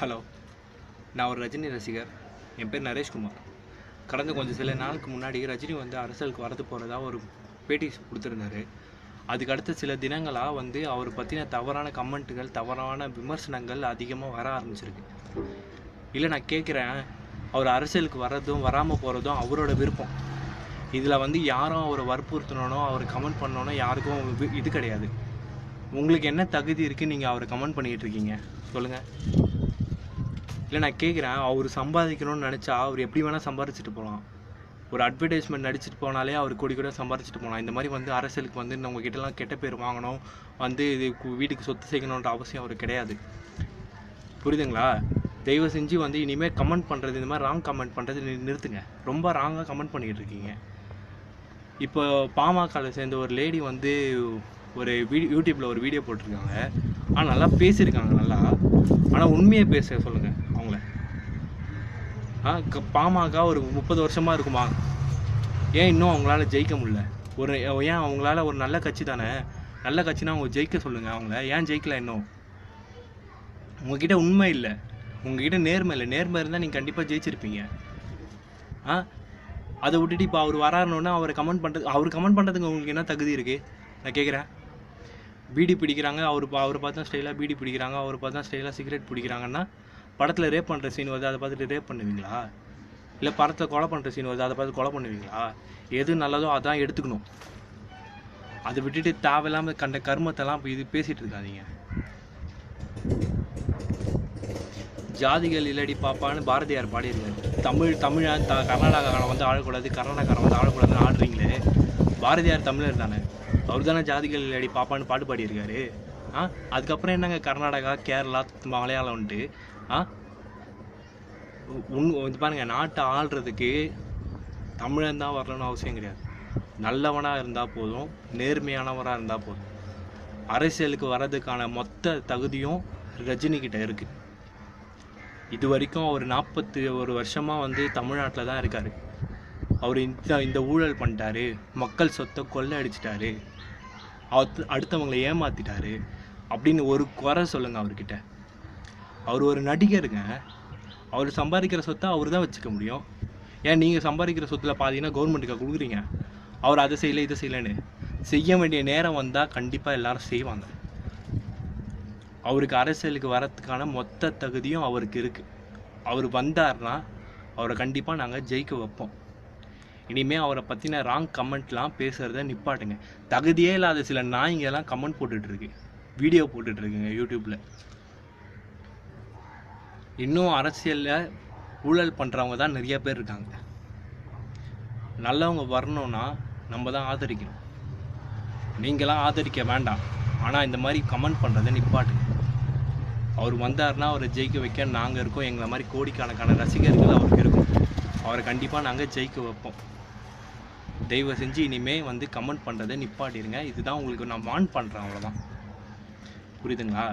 Hello நான் ஒரு ரஜினி ரசிகர். என் பேர் நரேஷ்குமார் கடந்த கொஞ்சம் சில நாளுக்கு முன்னாடி ரஜினி வந்து அரசியலுக்கு வரது போகிறதா ஒரு பேட்டி கொடுத்துருந்தாரு. அதுக்கு அடுத்த சில தினங்களாக வந்து அவர் பற்றின தவறான கமெண்ட்டுகள் தவறான விமர்சனங்கள் அதிகமாக வர ஆரம்பிச்சிருக்கு. இல்லை நான் கேட்குறேன் அவர் அரசியலுக்கு வர்றதும் வராமல் போகிறதும் அவரோட விருப்பம். இதில் வந்து யாரும் அவரை வற்புறுத்தணும் அவர் கமெண்ட் பண்ணணும் யாருக்கும் வி- இது கிடையாது. உங்களுக்கு என்ன தகுதி இருக்குது நீங்கள் அவரை கமெண்ட் பண்ணிகிட்டு இருக்கீங்க. சொல்லுங்கள் இல்லை நான் கேட்குறேன் அவர் சம்பாதிக்கணும்னு நினச்சா அவர் எப்படி வேணால் சம்பாரிச்சிட்டு போகலாம் ஒரு அட்வர்டைஸ்மெண்ட் நடிச்சிட்டு போனாலே அவர் கோடி கூட சம்பாரிச்சிட்டு போகலாம் இந்த மாதிரி வந்து அரசியலுக்கு வந்து நம்ம கிட்டலாம் கெட்ட பேர் வாங்கணும் வந்து இது வீட்டுக்கு சொத்து சேர்க்கணுன்ற அவசியம் அவர் கிடையாது புரியுதுங்களா தயவு செஞ்சு வந்து இனிமேல் கமெண்ட் பண்ணுறது இந்த மாதிரி ராங் கமெண்ட் பண்ணுறது நிறுத்துங்க ரொம்ப ராங்காக கமெண்ட் பண்ணிக்கிட்டு இருக்கீங்க இப்போ பாமகவில் சேர்ந்த ஒரு லேடி வந்து ஒரு வீடியோ யூடியூப்பில் ஒரு வீடியோ போட்டிருக்காங்க ஆனால் நல்லா பேசியிருக்காங்க நல்லா ஆனால் உண்மையை பேச சொல்லுங்கள் பாமக ஒரு முப்பது வருஷமாக இருக்குமா? ஏன் இன்னும் அவங்களால ஜெயிக்க முடியல? ஒரு ஏன் அவங்களால ஒரு நல்ல கட்சி தானே? நல்ல கட்சினா அவங்க ஜெயிக்க சொல்லுங்கள் அவங்கள. ஏன் ஜெயிக்கல இன்னும்? உங்ககிட்ட உண்மை இல்லை. உங்ககிட்ட நேர்மை இல்லை. நேர்மை இருந்தால் நீங்கள் கண்டிப்பாக ஜெயிச்சிருப்பீங்க. ஆ அதை விட்டுட்டு இப்போ அவர் வராருனோன்னா அவரை கமெண்ட் பண்ணுறது அவர் கமெண்ட் பண்ணுறதுக்கு உங்களுக்கு என்ன தகுதி இருக்குது நான் கேட்குறேன் பீடி பிடிக்கிறாங்க அவர் பா அவர் பார்த்தா ஸ்டைலாக பீடி பிடிக்கிறாங்க அவர் பார்த்தா ஸ்டைலாக சிகரெட் பிடிக்கிறாங்கன்னா படத்தில் ரேப் பண்ணுற சீன் வருது அதை பார்த்துட்டு ரேப் பண்ணுவீங்களா? இல்லை படத்தில் கொலை பண்ணுற சீன் வருது அதை பார்த்து கொலை பண்ணுவீங்களா? எது நல்லதோ அதான் எடுத்துக்கணும். அதை விட்டுட்டு தேவையில்லாமல் கண்ட கர்மத்தெல்லாம் இப்போ இது பேசிகிட்டு இருக்காதீங்க. ஜாதிகள் இல்லடி பாப்பான்னு பாரதியார் பாடியிருக்காரு. தமிழ் தமிழா த கர்நாடகாக்காரன் வந்து ஆழக்கூடாது கர்நாடகாரன் வந்து ஆழக்கூடாதுன்னு ஆடுறீங்களே. பாரதியார் தமிழர் தானே. அவர் தானே ஜாதிகள் இல்லடி பாப்பான்னு பாட்டு பாடியிருக்காரு. ஆ? அதுக்கப்புறம் என்னங்க கர்நாடகா கேரளா மலையாளம்ன்ட்டு ஆ? உன் இது பாருங்க நாட்டை ஆள்றதுக்கு தமிழன் தான் வரணும்னு அவசியம் கிடையாது. நல்லவனாக இருந்தால் போதும் நேர்மையானவராக இருந்தால் போதும். அரசியலுக்கு வர்றதுக்கான மொத்த தகுதியும் ரஜினிக்கிட்ட இருக்குது இது வரைக்கும் அவர் நாற்பத்தி ஒரு வருஷமாக வந்து தமிழ்நாட்டில் தான் இருக்கார். அவர் இந்த இந்த ஊழல் பண்ணிட்டாரு மக்கள் சொத்தை கொள்ளை அடிச்சிட்டாரு அடுத்தவங்களை ஏமாத்திட்டாரு அப்படின்னு ஒரு குறை சொல்லுங்கள் அவர்கிட்ட. அவர் ஒரு நடிகருங்க. அவர் சம்பாதிக்கிற சொத்தை அவர் தான் வச்சுக்க முடியும். ஏன் நீங்கள் சம்பாதிக்கிற சொத்தில் பார்த்தீங்கன்னா கவர்மெண்ட்டுக்கு கொடுக்குறீங்க. அவர் அதை செய்யலை இதை செய்யலைன்னு. செய்ய வேண்டிய நேரம் வந்தால் கண்டிப்பாக எல்லாரும் செய்வாங்க. அவருக்கு அரசியலுக்கு வரத்துக்கான மொத்த தகுதியும் அவருக்கு இருக்குது அவர் வந்தார்னா அவரை கண்டிப்பாக நாங்கள் ஜெயிக்க வைப்போம். இனிமேல் அவரை பற்றின ராங் கமெண்ட்லாம் பேசுகிறத நிப்பாட்டுங்க. தகுதியே இல்லாத சில நாய்ங்கெல்லாம் கமெண்ட் போட்டுட்ருக்கு வீடியோ போட்டுட்ருக்குங்க யூடியூப்பில் இன்னும் அரசியலில் ஊழல் பண்ணுறவங்க தான் நிறைய பேர் இருக்காங்க. நல்லவங்க வரணும்னா நம்ம தான் ஆதரிக்கணும். நீங்களாம் ஆதரிக்க வேண்டாம். ஆனால் இந்த மாதிரி கமெண்ட் பண்ணுறதை நிப்பாட்டுங்க. அவர் வந்தாருன்னா அவரை ஜெயிக்க வைக்க நாங்கள் இருக்கோம். எங்களை மாதிரி கோடிக்கணக்கான ரசிகர்கள் அவருக்கு இருக்கும். அவரை கண்டிப்பாக நாங்கள் ஜெயிக்க வைப்போம். தயவு செஞ்சு இனிமேல் வந்து கமெண்ட் பண்ணுறதை நிப்பாட்டிடுங்க. இதுதான் உங்களுக்கு நான் வான் பண்ணுறேன் அவ்வளோதான் புரியுதுங்களா?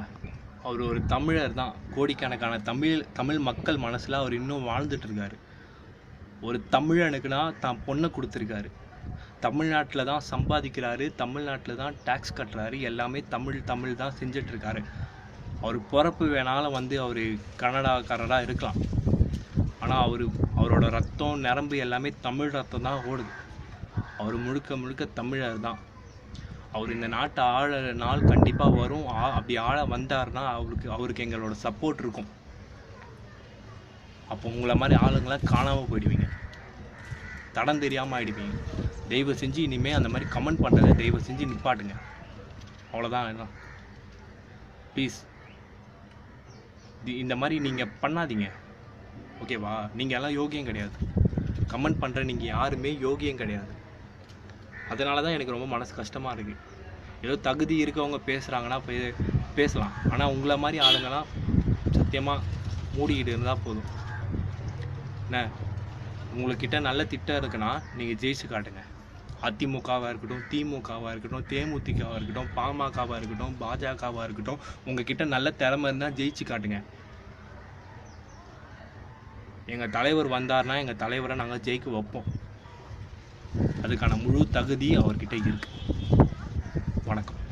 அவர் ஒரு தமிழர் தான். கோடிக்கணக்கான தமிழ் தமிழ் மக்கள் மனசில் அவர் இன்னும் வாழ்ந்துட்டு இருக்காரு ஒரு தமிழனுக்குனா தான் பொண்ணை கொடுத்துருக்காரு. தமிழ்நாட்டில் தான் சம்பாதிக்கிறாரு தமிழ்நாட்டில் தான் டேக்ஸ் கட்டுறாரு எல்லாமே தமிழ் தமிழ் தான் செஞ்சிட்ருக்காரு அவர் பிறப்பு வேணாலும் வந்து அவர் கனடாக்காரராக இருக்கலாம். ஆனால் அவர் அவரோட ரத்தம் நரம்பு எல்லாமே தமிழ் ரத்தம் தான் ஓடுது. அவர் முழுக்க முழுக்க தமிழர் தான். அவர் இந்த நாட்டை ஆள நாள் கண்டிப்பாக வரும். ஆ- அப்படி ஆள வந்தாருன்னா அவருக்கு அவருக்கு எங்களோட சப்போர்ட் இருக்கும். அப்போ உங்களை மாதிரி ஆளுங்களாம் காணாமல் போயிடுவீங்க. தடம் தெரியாமல் ஆகிடுவீங்க தயவு செஞ்சு இனிமேல் அந்த மாதிரி கமெண்ட் பண்ணுறதை தயவு செஞ்சு நிப்பாட்டுங்க. அவ்வளோதான் எல்லாம். ப்ளீஸ் இந்த மாதிரி நீங்கள் பண்ணாதீங்க. ஓகேவா நீங்கள் எல்லாம் யோகியம் கிடையாது. கமெண்ட் பண்ணுற நீங்கள் யாருமே யோகியம் கிடையாது. அதனால தான் எனக்கு ரொம்ப மனசு கஷ்டமாக இருக்குது ஏதோ தகுதி இருக்கவங்க பேசுகிறாங்கன்னா பே பேசலாம். ஆனால் உங்களை மாதிரி ஆளுங்கலாம் சத்தியமாக மூடிக்கிட்டு இருந்தால் போதும். என்ன? உங்கள்கிட்ட நல்ல திட்டம் இருக்குன்னா நீங்கள் ஜெயிச்சு காட்டுங்க. அதிமுகவாக இருக்கட்டும் திமுகவாக இருக்கட்டும் தேமுதிகவாக இருக்கட்டும் பாமகவாக இருக்கட்டும் பாஜகவாக இருக்கட்டும் உங்ககிட்ட நல்ல திறமை இருந்தால் ஜெயிச்சு காட்டுங்க. எங்கள் தலைவர் வந்தார்னா எங்கள் தலைவரை நாங்கள் ஜெயிக்க வைப்போம். அதுக்கான முழு தகுதி அவர்கிட்ட இருக்கு. வணக்கம்.